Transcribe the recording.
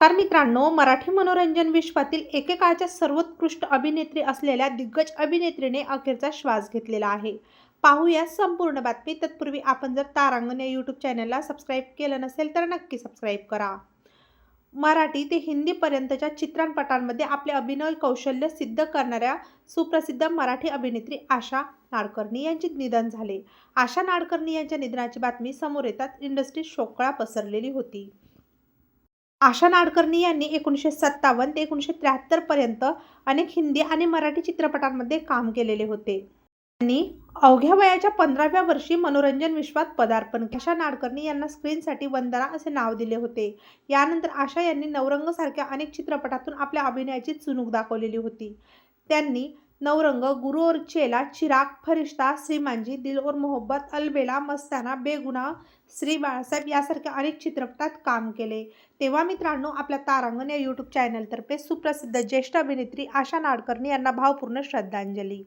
तर मित्रांनो मराठी मनोरंजन विश्वातील एकेकाळच्या सर्वोत्कृष्ट अभिनेत्री असलेल्या दिग्गज अभिनेत्रीने अखेरचा श्वास घेतलेला आहे. पाहूया संपूर्ण बातमी. तत्पूर्वी आपण जर तारांगण या यूट्यूब चॅनलला सबस्क्राईब केलं नसेल तर नक्की सबस्क्राईब करा. मराठी ते हिंदीपर्यंतच्या चित्रपटांमध्ये आपले अभिनय कौशल्य सिद्ध करणाऱ्या सुप्रसिद्ध मराठी अभिनेत्री आशा नाडकर्णी यांचे निधन झाले. आशा नाडकर्णी यांच्या निधनाची बातमी समोर येतात इंडस्ट्रीत शोकळा पसरलेली होती. आशा नाडकर्णी यांनी एकोणीसशे सत्तावन्न ते एकोणीसशे त्र्याहत्तर पर्यंत अनेक हिंदी आणि मराठी चित्रपटांमध्ये काम केलेले होते. त्यांनी अवघ्या वयाच्या पंधराव्या वर्षी मनोरंजन विश्वात पदार्पण आशा नाडकर्णी यांना स्क्रीनसाठी वंदना असे नाव दिले होते. यानंतर आशा यांनी नवरंगसारख्या अनेक चित्रपटातून आपल्या अभिनयाची चुणूक दाखवलेली होती. त्यांनी नवरंग गुरु और चेला चिराग फरिश्ता श्रीमानजी दिल और मोहब्बत अलबेला मस्ताना बेगुना श्री बाळासाहेब यासारख्या अनेक चित्रपटात काम केले. तेव्हा मित्रांनो आपल्या तारांगण या यूट्यूब चॅनलतर्फे सुप्रसिद्ध ज्येष्ठ अभिनेत्री आशा नाडकर्णी यांना भावपूर्ण श्रद्धांजली.